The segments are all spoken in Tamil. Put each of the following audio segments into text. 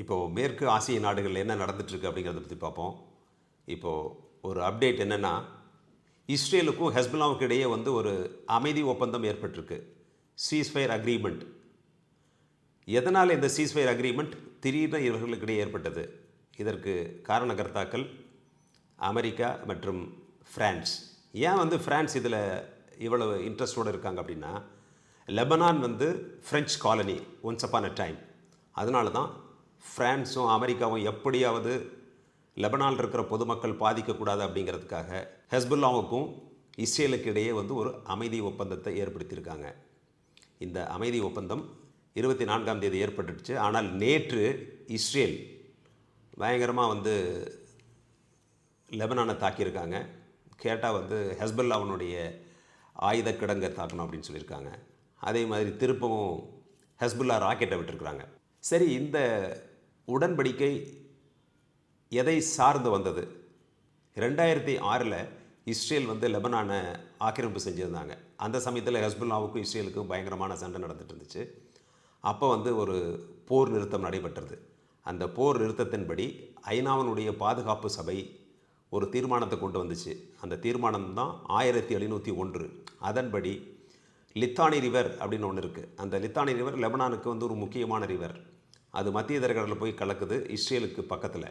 இப்போது மேற்கு ஆசிய நாடுகளில் என்ன நடந்துட்டுருக்கு அப்படிங்கிறத பற்றி பார்ப்போம். இப்போது ஒரு அப்டேட் என்னென்னா இஸ்ரேலுக்கும் ஹெஸ்பலாவுக்கு இடையே வந்து ஒரு அமைதி ஒப்பந்தம் ஏற்பட்டிருக்கு. சீஸ்ஃபயர் அக்ரிமெண்ட் எதனால் இந்த சீஸ்ஃபயர் அக்ரிமெண்ட் திடீர்னு இவர்களுக்கிடையே ஏற்பட்டது. இதற்கு காரணகர்த்தாக்கள் அமெரிக்கா மற்றும் ஃப்ரான்ஸ் ஏன் வந்து ஃப்ரான்ஸ் இதில் இவ்வளவு இன்ட்ரெஸ்டோடு இருக்காங்க அப்படின்னா லெபனான் வந்து French colony once upon a time அதனால தான் ஃப்ரான்ஸும் அமெரிக்காவும் எப்படியாவது லெபனானில் இருக்கிற பொதுமக்கள் பாதிக்கக்கூடாது அப்படிங்கிறதுக்காக ஹெஸ்புல்லாவுக்கும் இஸ்ரேலுக்கு இடையே வந்து ஒரு அமைதி ஒப்பந்தத்தை ஏற்படுத்தியிருக்காங்க. இந்த அமைதி ஒப்பந்தம் இருபத்தி நான்காம் தேதி ஏற்பட்டுடுச்சு. ஆனால் நேற்று இஸ்ரேல் பயங்கரமாக வந்து லெபனானை தாக்கியிருக்காங்க. கேட்டால் வந்து ஹெஸ்பல்லாவுனுடைய ஆயுத கிடங்கை தாக்கணும் அப்படின்னு சொல்லியிருக்காங்க. அதே மாதிரி திருப்பவும் ஹெஸ்புல்லா ராக்கெட்டை விட்டுருக்குறாங்க. சரி இந்த உடன்படிக்கை எதை சார்ந்து வந்தது? ரெண்டாயிரத்தி ஆறில் இஸ்ரேல் வந்து லெபனானை ஆக்கிரமிப்பு செஞ்சுருந்தாங்க. அந்த சமயத்தில் ஹெஸ்புல்லாவுக்கும் இஸ்ரேலுக்கும் பயங்கரமான சண்டை நடந்துட்டு இருந்துச்சு. அப்போ வந்து ஒரு போர் நிறுத்தம் நடைபெற்றது. அந்த போர் நிறுத்தத்தின்படி ஐநாவினுடைய பாதுகாப்பு சபை ஒரு தீர்மானத்தை கொண்டு வந்துச்சு. அந்த தீர்மானம் தான் ஆயிரத்தி எழுநூற்றி ஒன்று. அதன்படி லித்தானி ரிவர் அப்படின்னு ஒன்று இருக்குது அந்த லித்தானி ரிவர் லெபனானுக்கு வந்து ஒரு முக்கியமான ரிவர். அது மத்திய தரைக்கடலில் போய் கலக்குது இஸ்ரேலுக்கு பக்கத்தில்.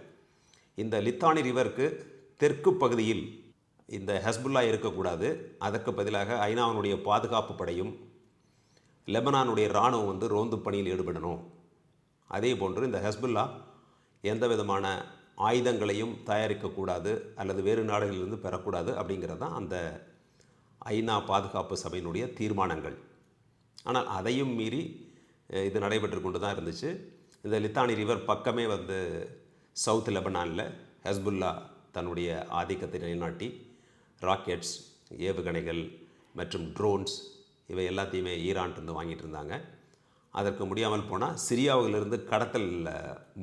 இந்த லித்தானி ரிவருக்கு தெற்கு பகுதியில் இந்த ஹஸ்புல்லா இருக்கக்கூடாது. அதற்கு பதிலாக ஐநாவினுடைய பாதுகாப்பு படையும் லெபனானுடைய இராணுவம் வந்து ரோந்து பணியில் ஈடுபடணும். அதே போன்று இந்த ஹஸ்புல்லா எந்த விதமான ஆயுதங்களையும் தயாரிக்கக்கூடாது அல்லது வேறு நாடுகளிலிருந்து பெறக்கூடாது அப்படிங்கிறது தான் அந்த ஐநா பாதுகாப்பு சபையினுடைய தீர்மானங்கள். ஆனால் அதையும் மீறி இது நடைபெற்று கொண்டு தான் இருந்துச்சு. இந்த லித்தானி ரிவர் பக்கமே வந்து சவுத் லெபனானில் ஹஸ்புல்லா தன்னுடைய ஆதிக்கத்தை நிலைநாட்டி ராக்கெட்ஸ் ஏவுகணைகள் மற்றும் ட்ரோன்ஸ் இவை எல்லாத்தையுமே ஈரான்ட்டு வாங்கிட்டு இருந்தாங்க. அதற்கு முடியாமல் போனால் சிரியாவிலிருந்து கடத்தல்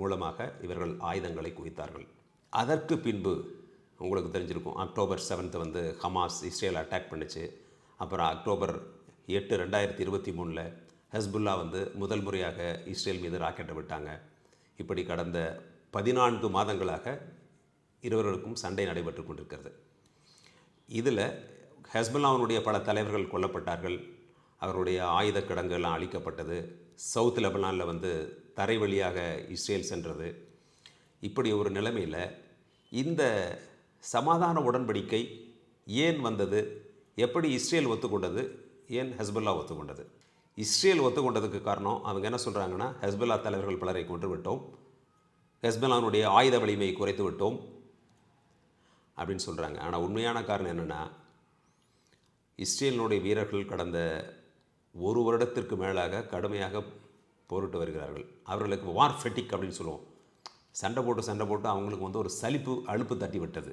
மூலமாக இவர்கள் ஆயுதங்களை குவித்தார்கள். அதற்கு பின்பு உங்களுக்கு தெரிஞ்சிருக்கும் அக்டோபர் செவன்த்து வந்து ஹமாஸ் இஸ்ரேல் அட்டாக் பண்ணிச்சு. அப்புறம் அக்டோபர் எட்டு ரெண்டாயிரத்தி இருபத்தி மூணில் ஹஸ்புல்லா வந்து முதல் முறையாக இஸ்ரேல் மீது ராக்கெட்டை விட்டாங்க. இப்படி கடந்த பதினான்கு மாதங்களாக இருவர்களுக்கும் சண்டை நடைபெற்று கொண்டிருக்கிறது. இதில் ஹஸ்புல்லாவினுடைய பல தலைவர்கள் கொல்லப்பட்டார்கள். அவருடைய ஆயுத கிடங்குகள்லாம் அழிக்கப்பட்டது. சவுத் லெபனானில் வந்து தரை வழியாக இஸ்ரேல் சென்றது. இப்படி ஒரு நிலைமையில் இந்த சமாதான உடன்படிக்கை ஏன் வந்தது? எப்படி இஸ்ரேல் ஒத்துக்கொண்டது? ஏன் ஹஸ்புல்லா ஒத்துக்கொண்டது? இஸ்ரேல் ஒத்துக்கொண்டதுக்கு காரணம் அவங்க என்ன சொல்கிறாங்கன்னா ஹெஸ்பல்லா தலைவர்கள் பலரை கொன்று விட்டோம். ஹெஸ்பல்லானுடைய ஆயுத வலிமையை குறைத்து விட்டோம் அப்படின்னு சொல்கிறாங்க ஆனால் உண்மையான காரணம் என்னென்னா இஸ்ரேலினுடைய வீரர்கள் கடந்த ஒரு வருடத்திற்கு மேலாக கடுமையாக போரிட்டு வருகிறார்கள். அவர்களுக்கு வார் ஃபெட்டிக் அப்படின்னு சொல்லுவோம். சண்டை போட்டு சண்டை போட்டு அவங்களுக்கு வந்து ஒரு சலிப்பு அலுப்பு தட்டி விட்டது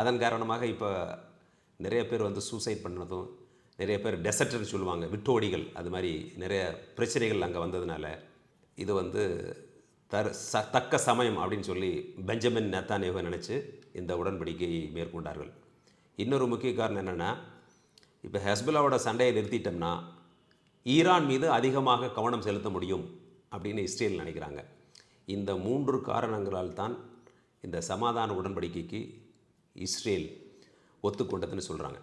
அதன் காரணமாக இப்போ நிறைய பேர் வந்து சூசைட் பண்ணதும் நிறைய பேர் டெசர்ட்னு சொல்லுவாங்க விட்டோடிகள். அது மாதிரி நிறைய பிரச்சனைகள் அங்கே வந்ததுனால இது வந்து தர் ச தக்க சமயம் அப்படின்னு சொல்லி பெஞ்சமின் நேத்தானேவை நினச்சி இந்த உடன்படிக்கையை மேற்கொண்டார்கள். இன்னொரு முக்கிய காரணம் என்னென்னா இப்போ ஹெஸ்புல்லாவோட சண்டையை நிறுத்திட்டோம்னா ஈரான் மீது அதிகமாக கவனம் செலுத்த முடியும் அப்படின்னு இஸ்ரேல் நினைக்கிறாங்க. இந்த மூன்று காரணங்களால் தான் இந்த சமாதான உடன்படிக்கைக்கு இஸ்ரேல் ஒத்துக்கொண்டதுன்னு சொல்கிறாங்க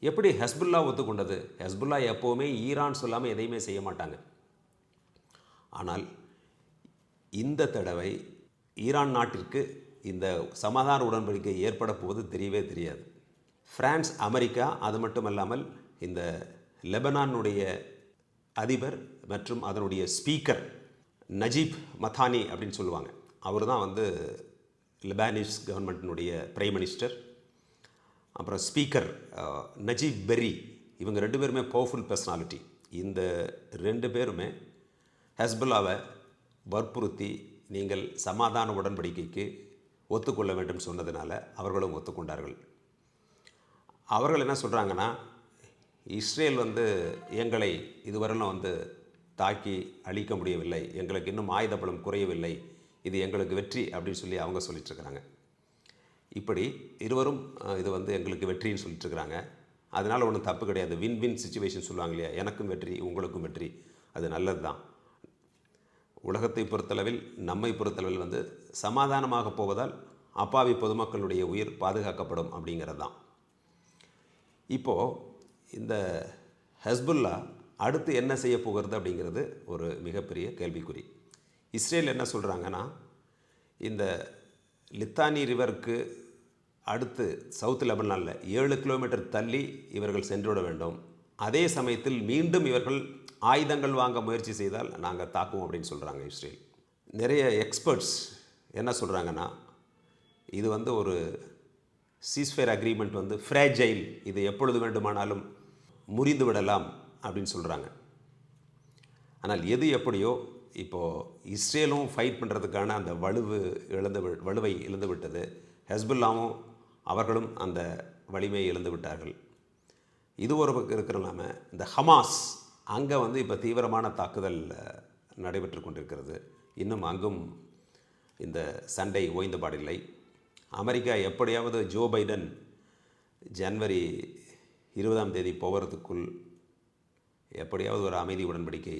எப்படி ஹெஸ்புல்லா ஒத்துக்கொண்டது? ஹெஸ்புல்லா எப்போவுமே ஈரான் சொல்லாமல் எதையுமே செய்ய மாட்டாங்க. ஆனால் இந்த தடவை ஈரான் நாட்டிற்கு இந்த சமாதான உடன்படிக்கை ஏற்பட போவது தெரியவே தெரியாது. ஃப்ரான்ஸ் அமெரிக்கா அது மட்டுமல்லாமல் இந்த லெபனானுடைய அதிபர் மற்றும் அதனுடைய ஸ்பீக்கர் நஜீப் மத்தானி அப்படின்னு சொல்லுவாங்க. அவர் தான் வந்து லெபானிஸ் கவர்மெண்ட்டினுடைய பிரைம் மினிஸ்டர். அப்புறம் ஸ்பீக்கர் நஜீப் பெர்ரி இவங்க ரெண்டு பேருமே பவர்ஃபுல் பர்சனாலிட்டி இந்த ரெண்டு பேருமே ஹஸ்புல்லாவை வற்புறுத்தி நீங்கள் சமாதான உடன்படிக்கைக்கு ஒத்துக்கொள்ள வேண்டும் சொன்னதுனால அவர்களும் ஒத்துக்கொண்டார்கள். அவர்கள் என்ன சொல்கிறாங்கன்னா இஸ்ரேல் வந்து எங்களை இதுவரையிலும் வந்து தாக்கி அழிக்க முடியவில்லை. எங்களுக்கு இன்னும் ஆயுத பலம் குறையவில்லை. இது எங்களுக்கு வெற்றி அப்படின்னு சொல்லி அவங்க சொல்லிட்டுருக்கிறாங்க இப்படி இருவரும் இது வந்து எங்களுக்கு வெற்றின்னு சொல்லிட்டு இருக்கிறாங்க அதனால் ஒன்றும் தப்பு கிடையாது. வின் வின் சுச்சுவேஷன் சொல்லுவாங்க இல்லையா? எனக்கும் வெற்றி உங்களுக்கும் வெற்றி. அது நல்லது தான் உலகத்தை பொறுத்தளவில் நம்மை பொறுத்தளவில் வந்து சமாதானமாக போவதால் அப்பாவி பொதுமக்களுடைய உயிர் பாதுகாக்கப்படும் அப்படிங்கிறது தான் இப்போது இந்த ஹஸ்புல்லா அடுத்து என்ன செய்ய போகிறது அப்படிங்கிறது ஒரு மிகப்பெரிய கேள்விக்குறி. இஸ்ரேல் என்ன சொல்கிறாங்கன்னா இந்த லித்தானி ரிவருக்கு அடுத்து சவுத் லெபனானில் ஏழு கிலோமீட்டர் தள்ளி இவர்கள் சென்றுவிட வேண்டும். அதே சமயத்தில் மீண்டும் இவர்கள் ஆயுதங்கள் வாங்க முயற்சி செய்தால் நாங்கள் தாக்குவோம் அப்படின்னு சொல்கிறாங்க இஸ்ரேல். நிறைய எக்ஸ்பர்ட்ஸ் என்ன சொல்கிறாங்கன்னா இது வந்து ஒரு சீஸ்ஃபேர் அக்ரிமெண்ட் வந்து ஃப்ரேஜைல் இது எப்பொழுது வேண்டுமானாலும் முறிந்து விடலாம் அப்படின்னு சொல்கிறாங்க ஆனால் எது எப்படியோ இப்போது இஸ்ரேலும் ஃபைட் பண்ணுறதுக்கான அந்த வலுவு இழந்து வலுவை இழந்து விட்டது. ஹெஸ்புல்லாவும் அவர்களும் அந்த வலிமையை இழந்து விட்டார்கள். இது ஒரு பக்கம் இருக்கிறனாம இந்த ஹமாஸ் அங்கே வந்து இப்போ தீவிரமான தாக்குதல் நடைபெற்று கொண்டிருக்கிறது. இன்னும் அங்கும் இந்த சண்டை ஓய்ந்தபாடில்லை அமெரிக்கா எப்படியாவது ஜோ பைடன் ஜனவரி இருபதாம் தேதி போகிறதுக்குள் எப்படியாவது ஒரு அமைதி உடன்படிக்கை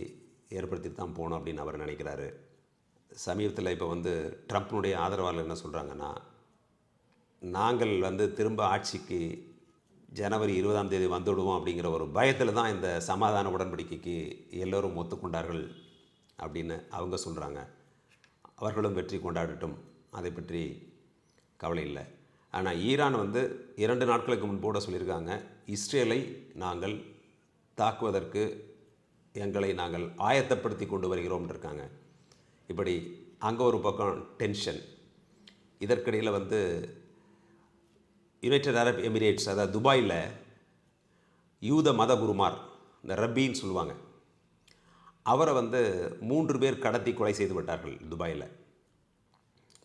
ஏற்படுத்திட்டு தான் போகணும் அப்படின்னு அவர் நினைக்கிறாரு. சமீபத்தில் இப்போ வந்து ட்ரம்ப்னுடைய ஆதரவாளர் என்ன சொல்கிறாங்கன்னா நாங்கள் வந்து திரும்ப ஆட்சிக்கு ஜனவரி இருபதாம் தேதி வந்துவிடுவோம் அப்படிங்கிற ஒரு பயத்தில் தான் இந்த சமாதான உடன்படிக்கைக்கு எல்லோரும் ஒத்துக்கொண்டார்கள் அப்படின்னு அவங்க சொல்கிறாங்க அவர்களும் வெற்றி கொண்டாடட்டும். அதை பற்றி கவலை இல்லை. ஆனால் ஈரான் வந்து இரண்டு நாட்களுக்கு முன்போட சொல்லியிருக்காங்க இஸ்ரேலை நாங்கள் தாக்குவதற்கு எங்களை நாங்கள் ஆயத்தப்படுத்தி கொண்டு வருகிறோம்னு இருக்காங்க. இப்படி அங்கே ஒரு பக்கம் டென்ஷன் இதற்கிடையில் வந்து யுனைடெட் அரப் எமிரேட்ஸ் அதாவது துபாயில் யூத மத குருமார் இந்த ரப்பின்னு சொல்லுவாங்க. அவரை வந்து மூன்று பேர் கடத்தி கொலை செய்து விட்டார்கள் துபாயில்.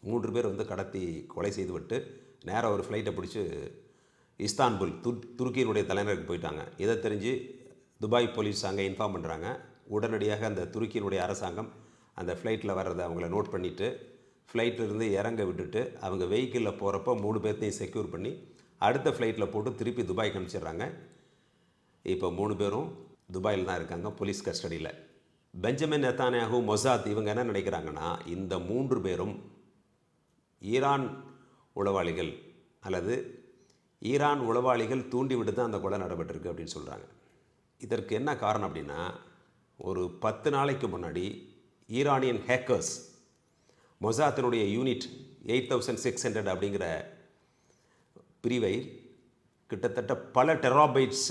மூன்று பேர் வந்து கடத்தி கொலை செய்துவிட்டு நேராக ஒரு ஃப்ளைட்டை பிடிச்சி இஸ்தான்புல் துர் துருக்கியினுடைய தலைநகருக்கு போயிட்டாங்க. இதை தெரிஞ்சு துபாய் போலீஸ் அங்கே இன்ஃபார்ம் பண்ணுறாங்க உடனடியாக அந்த துருக்கியினுடைய அரசாங்கம் அந்த ஃப்ளைட்டில் வர்றதை அவங்கள நோட் பண்ணிவிட்டு ஃப்ளைட்டிலேருந்து இறங்க விட்டுட்டு அவங்க வெஹிக்கிளில் போகிறப்ப மூணு பேர்த்தையும் செக்யூர் பண்ணி அடுத்த ஃப்ளைட்டில் போட்டு திருப்பி துபாய்க்கு அனுப்பிச்சிடுறாங்க. இப்போ மூணு பேரும் துபாயில் தான் இருக்காங்க போலீஸ் கஸ்டடியில் பெஞ்சமின் நெத்தானியாகு மொசாத் இவங்க என்ன நினைக்கிறாங்கன்னா இந்த மூன்று பேரும் ஈரான் உளவாளிகள் அல்லது ஈரான் உளவாளிகள் தூண்டிவிட்டு தான் அந்த கொலை நடைபெற்றிருக்கு அப்படின்னு சொல்கிறாங்க இதற்கு என்ன காரணம் அப்படின்னா ஒரு பத்து நாளைக்கு முன்னாடி Iranian hackers மொசாத்தினுடைய unit eight thousand six hundred அப்படிங்கிற பிரிவை கிட்டத்தட்ட பல டெராபைட்ஸ்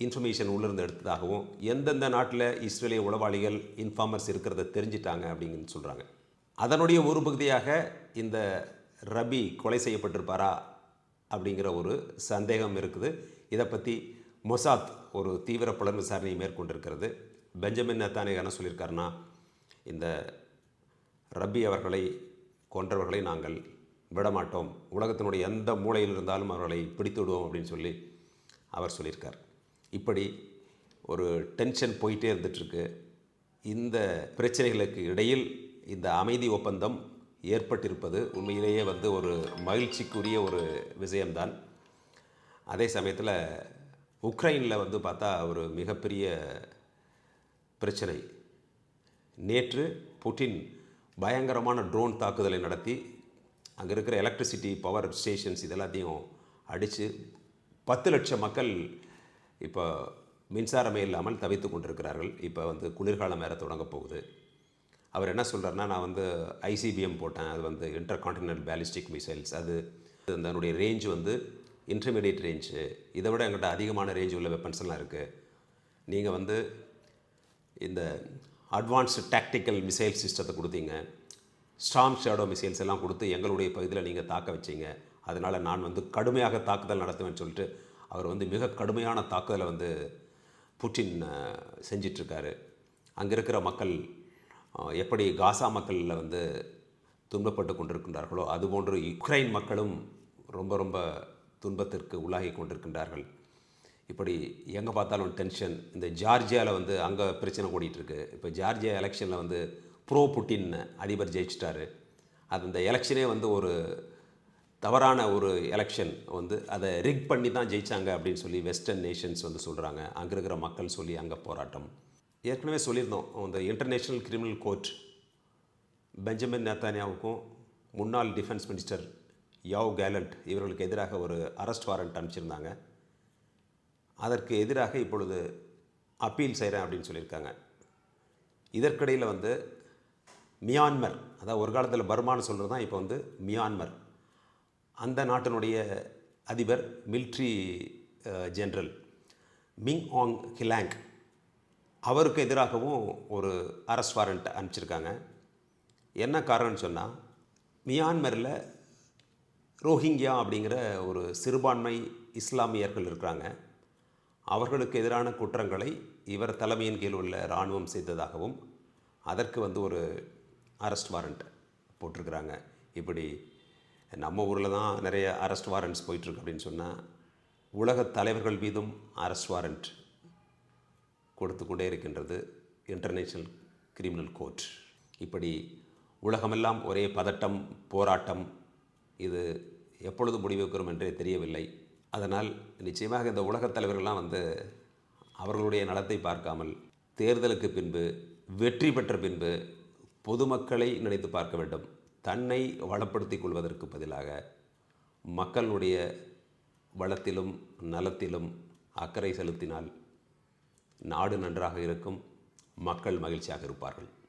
இன்ஃபர்மேஷன் உள்ளிருந்து எடுத்ததாகவும் எந்தெந்த நாட்டில் இஸ்ரேலிய உளவாளிகள் இன்ஃபார்மர்ஸ் இருக்கிறத தெரிஞ்சிட்டாங்க அப்படின்னு சொல்கிறாங்க அதனுடைய ஒரு பகுதியாக இந்த ரபி கொலை செய்யப்பட்டிருப்பாரா அப்படிங்கிற ஒரு சந்தேகம் இருக்குது. இதை பற்றி மொசாத் ஒரு தீவிர புலன் விசாரணையை மேற்கொண்டிருக்கிறது. பெஞ்சமின் நத்தானே என்ன சொல்லியிருக்காருன்னா இந்த ரப்பி அவர்களை கொன்றவர்களை நாங்கள் விடமாட்டோம். உலகத்தினுடைய எந்த மூலையில் இருந்தாலும் அவர்களை பிடித்து விடுவோம் அப்படின்னு சொல்லி அவர் சொல்லியிருக்கார். இப்படி ஒரு டென்ஷன் போயிட்டே இருந்துகிட்ருக்கு. இந்த பிரச்சனைகளுக்கு இடையில் இந்த அமைதி ஒப்பந்தம் ஏற்பட்டிருப்பது உண்மையிலேயே வந்து ஒரு மகிழ்ச்சிக்குரிய ஒரு விஷயம்தான். அதே சமயத்தில் உக்ரைனில் வந்து பார்த்தா ஒரு மிகப்பெரிய பிரச்சனை. நேற்று புட்டின் பயங்கரமான ட்ரோன் தாக்குதலை நடத்தி அங்கே இருக்கிற எலக்ட்ரிசிட்டி பவர் ஸ்டேஷன்ஸ் இதெல்லாத்தையும் அடித்து பத்து லட்சம் மக்கள் இப்போ மின்சாரமே இல்லாமல் தவித்து கொண்டிருக்கிறார்கள். இப்போ வந்து குளிர்காலம் வேற தொடங்க போகுது. அவர் என்ன சொல்கிறாருன்னா நான் வந்து ஐசிபிஎம் போட்டேன். அது வந்து இன்டர் கான்டினென்டல் பேலிஸ்டிக் மிசைல்ஸ் அது அதனுடைய ரேஞ்ச் வந்து இன்டர்மீடியட் ரேஞ்சு இதை விட எங்கிட்ட அதிகமான ரேஞ்ச் உள்ள வெப்பன்ஸ் எல்லாம் இருக்குது நீங்கள் வந்து இந்த அட்வான்ஸ்டு டாக்டிக்கல் மிசைல் சிஸ்டத்தை கொடுத்தீங்க. ஸ்டாம் ஷேடோ மிசைல்ஸ் எல்லாம் கொடுத்து எங்களுடைய பகுதியில் நீங்கள் தாக்க வச்சிங்க. அதனால் நான் வந்து கடுமையாக தாக்குதல் நடத்துவேன்னு சொல்லிட்டு அவர் வந்து மிக கடுமையான தாக்குதலை வந்து புட்டின் செஞ்சிட்ருக்காரு. அங்கே இருக்கிற மக்கள் எப்படி காசா மக்களில் வந்து துன்பப்பட்டு கொண்டிருக்கின்றார்களோ அதுபோன்று யுக்ரைன் மக்களும் ரொம்ப ரொம்ப துன்பத்திற்கு உள்ளாகி கொண்டிருக்கின்றார்கள். இப்படி எங்கே பார்த்தாலும் டென்ஷன் இந்த ஜார்ஜியாவில் வந்து அங்கே பிரச்சனை ஓடிட்டுருக்கு இப்போ ஜார்ஜியா எலெக்ஷனில் வந்து ப்ரோ புட்டின் அதிபர் ஜெயிச்சிட்டாரு. அது இந்த எலெக்ஷனே வந்து ஒரு தவறான ஒரு எலெக்ஷன் வந்து அதை ரிக் பண்ணி தான் ஜெயிச்சாங்க அப்படின்னு சொல்லி வெஸ்டர்ன் நேஷன்ஸ் வந்து சொல்கிறாங்க அங்கே இருக்கிற மக்கள் சொல்லி அங்கே போராட்டம். ஏற்கனவே சொல்லியிருந்தோம். இந்த இன்டர்நேஷ்னல் கிரிமினல் கோர்ட் பெஞ்சமின் நேத்தானியாவுக்கும் முன்னாள் டிஃபென்ஸ் மினிஸ்டர் யாவ் கேலண்ட் இவர்களுக்கு எதிராக ஒரு அரெஸ்ட் வாரண்ட் அனுப்பிச்சிருந்தாங்க. அதற்கு எதிராக இப்பொழுது அப்பீல் செய்கிறேன் அப்படின்னு சொல்லியிருக்காங்க. இதற்கிடையில் வந்து மியான்மர் அதாவது ஒரு காலத்தில் பர்மான்னு சொல்கிறது தான் இப்போ வந்து மியான்மர். அந்த நாட்டினுடைய அதிபர் military general Min Aung Hlaing அவருக்கு எதிராகவும் ஒரு அரெஸ்ட் வாரண்ட் அனுப்பிச்சிருக்காங்க. என்ன காரணம்னு சொன்னால் மியான்மரில் ரோஹிங்கியா அப்படிங்கிற ஒரு சிறுபான்மை இஸ்லாமியர்கள் இருக்கிறாங்க. அவர்களுக்கு எதிரான குற்றங்களை இவர் தலைமையின் கீழ் உள்ள இராணுவம் செய்ததாகவும் அதற்கு வந்து ஒரு அரெஸ்ட் வாரண்ட் போட்டிருக்கிறாங்க. இப்படி நம்ம ஊரில் தான் நிறைய அரெஸ்ட் வாரண்ட்ஸ் போயிட்டுருக்கு அப்படின்னு சொன்னால் உலகத் தலைவர்கள் மீதும் அரெஸ்ட் வாரண்ட் கொடுத்து கொண்டே இருக்கின்றது இன்டர்நேஷ்னல் கிரிமினல் கோர்ட் இப்படி உலகமெல்லாம் ஒரே பதட்டம் போராட்டம் இது எப்பொழுது முடிவுக்கு வரும் என்றே தெரியவில்லை. அதனால் நிச்சயமாக இந்த உலகத் தலைவர்கள்லாம் வந்து அவர்களுடைய நலத்தை பார்க்காமல் தேர்தலுக்கு பின்பு வெற்றி பெற்ற பின்பு பொதுமக்களை நினைத்து பார்க்க வேண்டும். தன்னை வளப்படுத்திக் கொள்வதற்கு பதிலாக மக்களுடைய வளத்திலும் நலத்திலும் அக்கறை செலுத்தினால் நாடு நன்றாக இருக்கும் மக்கள் மகிழ்ச்சியாக இருப்பார்கள்.